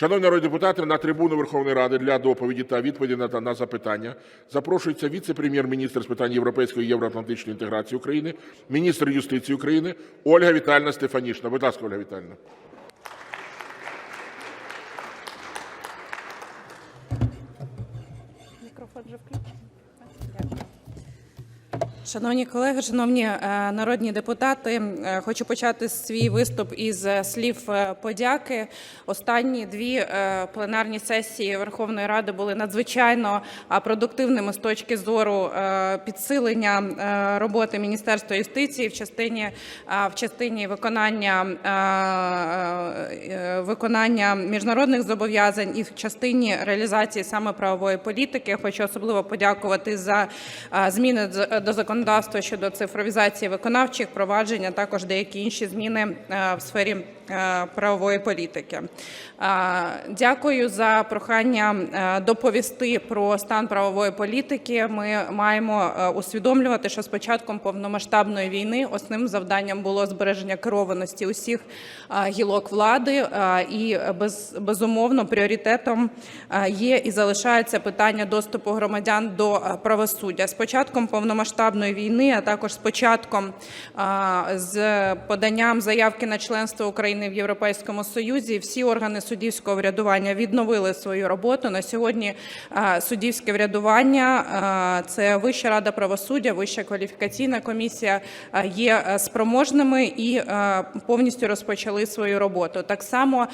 Шановні народні депутати, на трибуну Верховної Ради для доповіді та відповіді на, на запитання запрошується віце-прем'єр-міністр з питань європейської і євроатлантичної інтеграції України, міністр юстиції України Ольга Вітальна Стефанішна. Будь ласка, Ольга Вітальна. Мікрофон вже включений. Шановні колеги, шановні е, народні депутати, е, хочу почати свій виступ із е, слів подяки. Останні дві пленарні сесії Верховної Ради були надзвичайно продуктивними з точки зору підсилення роботи Міністерства юстиції в частині в частині виконання виконання міжнародних зобов'язань і в частині реалізації саме правової політики. Хочу особливо подякувати за зміни до законодавства щодо цифровізації виконавчих проваджень, також деякі інші зміни е, в сфері е, правової політики. Е, Дякую за прохання доповісти про стан правової політики. Ми маємо усвідомлювати, що з початком повномасштабної війни основним завданням було збереження керованості усіх гілок влади, і без, безумовно пріоритетом є і залишається питання доступу громадян до правосуддя. З початком повномасштабної війни, а також з початком з поданням заявки на членство України в Європейському Союзі, всі органи суддівського врядування відновили свою роботу. На сьогодні суддівське врядування це Вища рада правосуддя, Вища кваліфікаційна комісія є е, спроможними і е, повністю розпочали свою роботу. Так само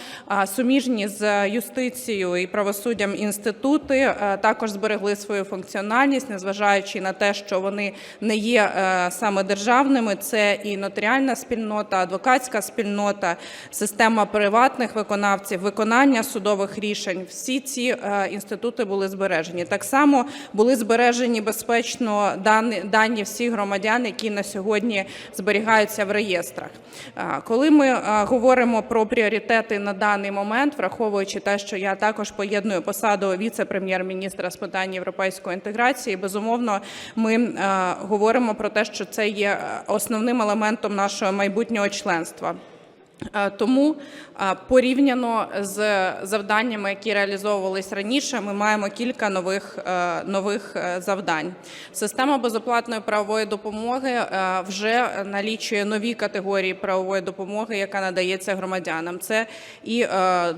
суміжні з юстицією і правосуддям інститути е, також зберегли свою функціональність, незважаючи на те, що вони не є е, саме державними. Це і нотаріальна спільнота, адвокатська спільнота, система приватних виконавців, виконання судових рішень. Всі ці е, інститути були збережені. Так само були збережені безпечно дані, дані всіх громадян, які на сьогодні зберігаються в реєстрах. Е, Коли ми говоримо про пріоритети на даний момент, враховуючи те, що я також поєдную посаду віце-прем'єр-міністра з питань європейської інтеграції, безумовно, ми говоримо про те, що це є е, основним елементом нашого майбутнього членства. Е, Тому е, порівняно з завданнями, які реалізовувались раніше, ми маємо кілька нових, е, нових завдань. Система безоплатної правової допомоги вже налічує нові категорії правової допомоги, яка надається громадянам. Це і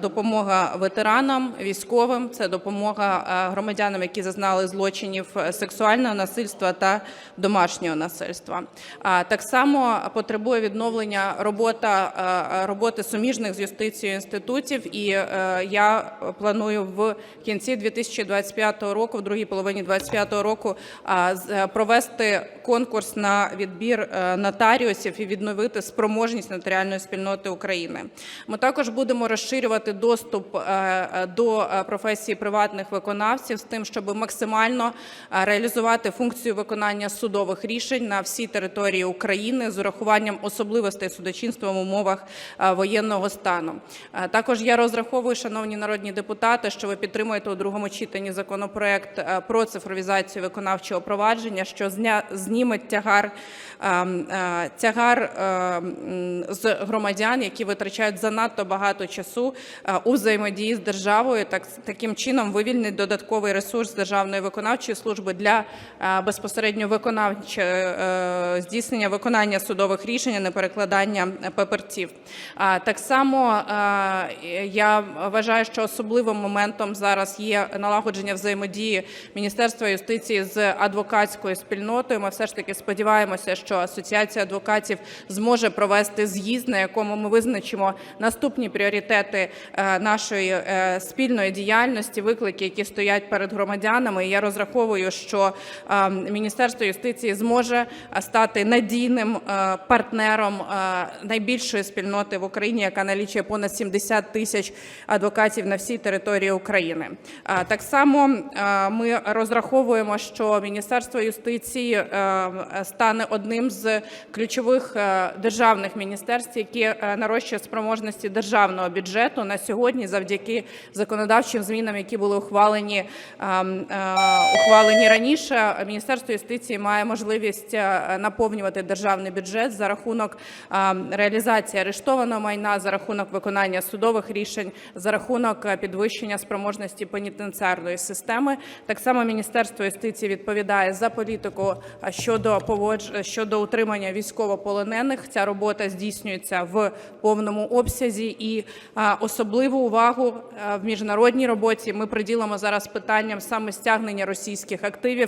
допомога ветеранам, військовим, це допомога громадянам, які зазнали злочинів сексуального насильства та домашнього насильства. Так само потребує відновлення робота роботи суміжних з юстицією інститутів, і е, я планую в кінці 2025 року, в другій половині 2025 року, е, провести конкурс на відбір е, нотаріусів і відновити спроможність нотаріальної спільноти України. Ми також будемо розширювати доступ до професії приватних виконавців з тим, щоб максимально реалізувати функцію виконання судових рішень на всій території України з урахуванням особливостей судочинства в умовах воєнного стану. Е, Також я розраховую, шановні народні депутати, що ви підтримуєте у другому читанні законопроект е, про цифровізацію виконавчого провадження, що зніме тягар ем, е, тягар е, з громадян, які витрачають занадто багато часу е, у взаємодії з державою. Так таким чином вивільнить додатковий ресурс державної виконавчої служби для е, безпосередньо виконавче е, здійснення виконання судових рішень, не перекладання паперців. Так само я вважаю, що особливим моментом зараз є налагодження взаємодії Міністерства юстиції з адвокатською спільнотою. Ми все ж таки сподіваємося, що асоціація адвокатів зможе провести з'їзд, на якому ми визначимо наступні пріоритети е, нашої е, спільної діяльності, виклики, які стоять перед громадянами. І я розраховую, що е, Міністерство юстиції зможе стати надійним партнером найбільшої спільноти в Україні, яка налічує понад 70 тисяч адвокатів на всій території України. Так само ми розраховуємо, що Міністерство юстиції е, стане одним з ключових е, державних міністерств, які е, нарощує спроможності державного бюджету на сьогодні, завдяки законодавчим змінам, які були ухвалені ем, ухвалені раніше. Міністерство юстиції має можливість наповнювати державний бюджет за рахунок ем, реалізації арештованих арештованого майна за рахунок виконання судових рішень, за рахунок е, підвищення спроможності пенітенціарної системи. Так само Міністерство юстиції відповідає за політику е, щодо поводж... щодо утримання військовополонених. Ця робота здійснюється в повному обсязі, і е, особливу увагу е, в міжнародній роботі ми приділимо зараз питанням саме стягнення російських активів.